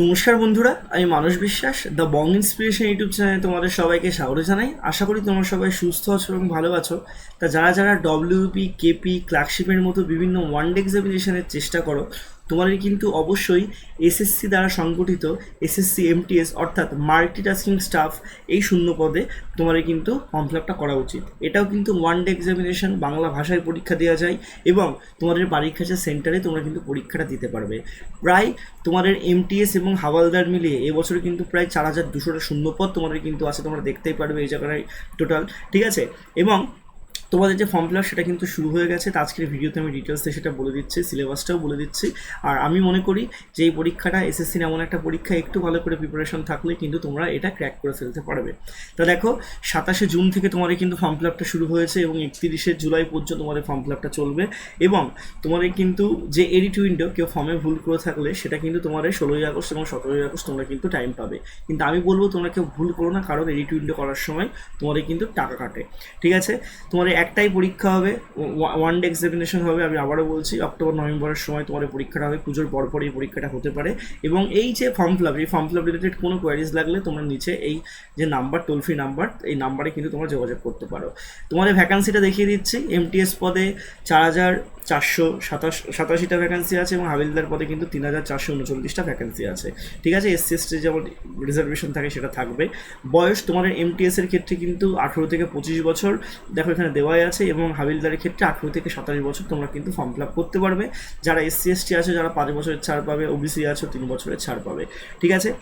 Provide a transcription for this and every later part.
নমস্কার বন্ধুরা, আমি মানুষ বিশ্বাস দ্য বং ইন্সপিরেশন ইউটিউব চ্যানেলে তোমাদের সবাইকে স্বাগত জানাই। আশা করি তোমরা সবাই সুস্থ আছো এবং ভালো আছো। তা যারা যারা ডব্লিউপি কেপি ক্লার্কশিপের মতো বিভিন্ন ওয়ান ডে এক্সামিনেশনের চেষ্টা করো তোমাদের কিন্তু অবশ্যই এসএসসি দ্বারা সংগঠিত এসএসসি এমটিএস অর্থাৎ মাল্টিটাস্কিং স্টাফ এই শূন্য পদে তোমাদের কিন্তু ফর্ম ফিল আপটা করা উচিত। এটাও কিন্তু ওয়ান ডে এক্সামিনেশন বাংলা ভাষায় পরীক্ষা দেওয়া যায় এবং তোমাদের পরীক্ষা সেন্টারে তোমরা কিন্তু পরীক্ষাটা দিতে পারবে। প্রায় তোমাদের এমটিএস এবং হাওয়ালদার মিলিয়ে এবছরে কিন্তু প্রায় চার হাজার দুশোটা শূন্যপদ তোমাদের কিন্তু আছে, তোমরা দেখতেই পারবে এই জায়গায় টোটাল ঠিক আছে? এবং তোমাদের যে ফর্ম ফিল আপ সেটা কিন্তু শুরু হয়ে গেছে। আজকের ভিডিওতে আমি ডিটেলসে সেটা বলে দিচ্ছি সিলেবাসটাও বলে দিচ্ছি। আর আমি মনে করি যে এই পরীক্ষাটা এসএসসির এমন একটা পরীক্ষা, একটু ভালো করে প্রিপারেশন থাকলে কিন্তু তোমরা এটা ক্র্যাক করে ফেলতে পারবে। তা দেখো, সাতাশে জুন থেকে তোমাদের কিন্তু ফর্ম ফিল আপটা শুরু হয়েছে এবং একত্রিশে জুলাই পর্যন্ত তোমাদের ফর্ম ফিল আপটা চলবে। এবং তোমাদের কিন্তু যে এডিট উইন্ডো কেউ ফর্মে ভুল করে থাকলে সেটা কিন্তু তোমাদের ষোলোই আগস্ট এবং সতেরোই আগস্ট তোমরা কিন্তু টাইম পাবে। কিন্তু আমি বলব তোমরা কেউ ভুল করো না, কারণ এডিট উইন্ডো করার সময় তোমাদের কিন্তু টাকা কাটে। ঠিক আছে? তোমাদের একটাই পরীক্ষা হবে ওয়ান ডে এক্সামিনেশন হবে, আমি আবারও বলছি, অক্টোবর, নভেম্বরের সময় তোমার পরীক্ষাটা হবে, পুজোর পরপর এই পরীক্ষাটা হতে পারে। এবং এই যে ফর্ম ফিল আপ এই ফর্ম ফিল আপ রিলেটেড কোনো কোয়ারিজ লাগলে তোমরা নিচে এই যে নাম্বার টোল ফ্রি নাম্বার এই নাম্বারে কিন্তু তোমরা যোগাযোগ করতে পারো। তোমাদের ভ্যাকান্সিটা দেখিয়ে দিচ্ছি এমটিএস পদে চার হাজার চারশো সাতাশ, সাতাশিটা ভ্যাকান্সি আছে এবং হাবিলদার পদে কিন্তু তিন হাজার চারশো উনচল্লিশটা ভ্যাকান্সি আছে। ঠিক আছে? এসসি এসটি যেমন রিজার্ভেশন থাকে সেটা থাকবে। বয়স তোমাদের এমটিএস এর ক্ষেত্রে কিন্তু আঠেরো থেকে পঁচিশ বছর। দেখো এখানে দেওয়াই আছে এবং হাবিলদারের ক্ষেত্রে আঠেরো থেকে সাতাশ বছর তোমরা কিন্তু ফর্ম ফিল আপ করতে পারবে। যারা এসসি এসটি আছে, যারা পাঁচ বছরের ছাড় পাবে ওবিসি আছে, তিন বছরের ছাড় পাবে। ঠিক আছে?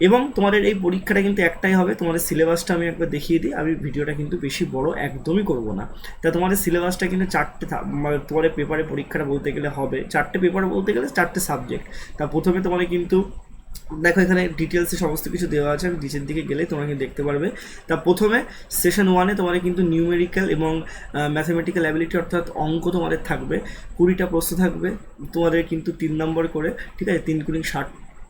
এবং তোমাদের এই পরীক্ষাটা কিন্তু একটাই হবে। তোমাদের সিলেবাসটা আমি একবার দেখিয়ে দিই। আমি ভিডিওটা কিন্তু বেশি বড় একদমই করব না। তা তোমাদের সিলেবাসটা কিন্তু চারটে মানে তোমাদের পেপারে পরীক্ষাটা বলতে গেলে হবে। চারটে পেপার বলতে গেলে চারটে সাবজেক্ট তা প্রথমে তোমাকে কিন্তু, দেখো এখানে ডিটেলসে সমস্ত কিছু দেওয়া আছে, আমি নিচের দিকে গেলে তোমাকে দেখতে পারবে। তা প্রথমে সেশন ওয়ানে তোমাদের কিন্তু নিউমেরিক্যাল এবং ম্যাথামেটিক্যাল অ্যাবিলিটি অর্থাৎ অঙ্ক তোমাদের থাকবে। কুড়িটা প্রশ্ন থাকবে, তোমাদের কিন্তু তিন নম্বর করে, ঠিক আছে? তিন কুড়ি ষাট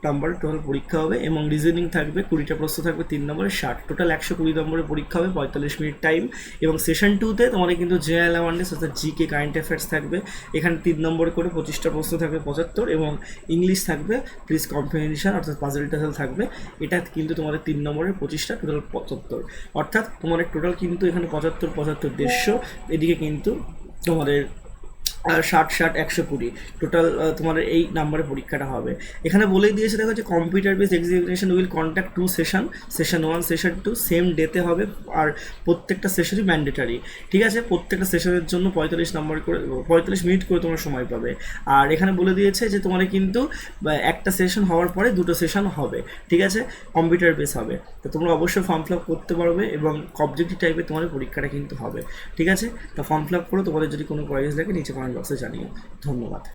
নাম্বার টোটাল পরীক্ষা হবে এবং রিজনিং থাকবে কুড়িটা প্রশ্ন থাকবে তিন নম্বরে, ষাট। টোটাল একশো কুড়ি নম্বরের পরীক্ষা হবে, পঁয়তাল্লিশ মিনিট টাইম এবং সেশন টুতে তোমাদের কিন্তু জেনারেল অ্যাওয়ারনেস অর্থাৎ জিকে কারেন্ট অ্যাফেয়ার্স থাকবে। এখানে তিন নম্বর করে পঁচিশটা প্রশ্ন থাকবে পঁচাত্তর এবং ইংলিশ থাকবে প্লিজ কম্প্রিহেনশন অর্থাৎ পাজল টাজল থাকবে। এটা কিন্তু তোমাদের তিন নম্বরের পঁচিশটা টোটাল পঁচাত্তর। অর্থাৎ তোমাদের টোটাল কিন্তু এখানে পঁচাত্তর পঁচাত্তর, দেড়শো। এদিকে কিন্তু তোমাদের ষাট ষাট, একশো কুড়ি। টোটাল তোমার এই নাম্বারে পরীক্ষাটা হবে। এখানে বলেই দিয়েছে, দেখো যে computer base examination will contact to session session one session two same ডেতে হবে আর প্রত্যেকটা সেশনই ম্যান্ডেটারি ঠিক আছে? প্রত্যেকটা সেশনের জন্য পঁয়তাল্লিশ নম্বর করে, পঁয়তাল্লিশ মিনিট করে তোমরা সময় পাবে। আর এখানে বলে দিয়েছে যে তোমার কিন্তু একটা সেশন হওয়ার পরে দুটো সেশন হবে। ঠিক আছে? কম্পিউটার বেস হবে। তো তোমরা অবশ্যই ফর্ম ফিল আপ করতে পারবে এবং অবজেক্টিভ টাইপের তোমাদের পরীক্ষাটা কিন্তু হবে। ঠিক আছে? তো ফর্ম ফিল আপ করো, তোমাদের যদি কোনো কোয়ারিজ লাগে, নিচে কমেন্ট 老ー讲，你通了吧？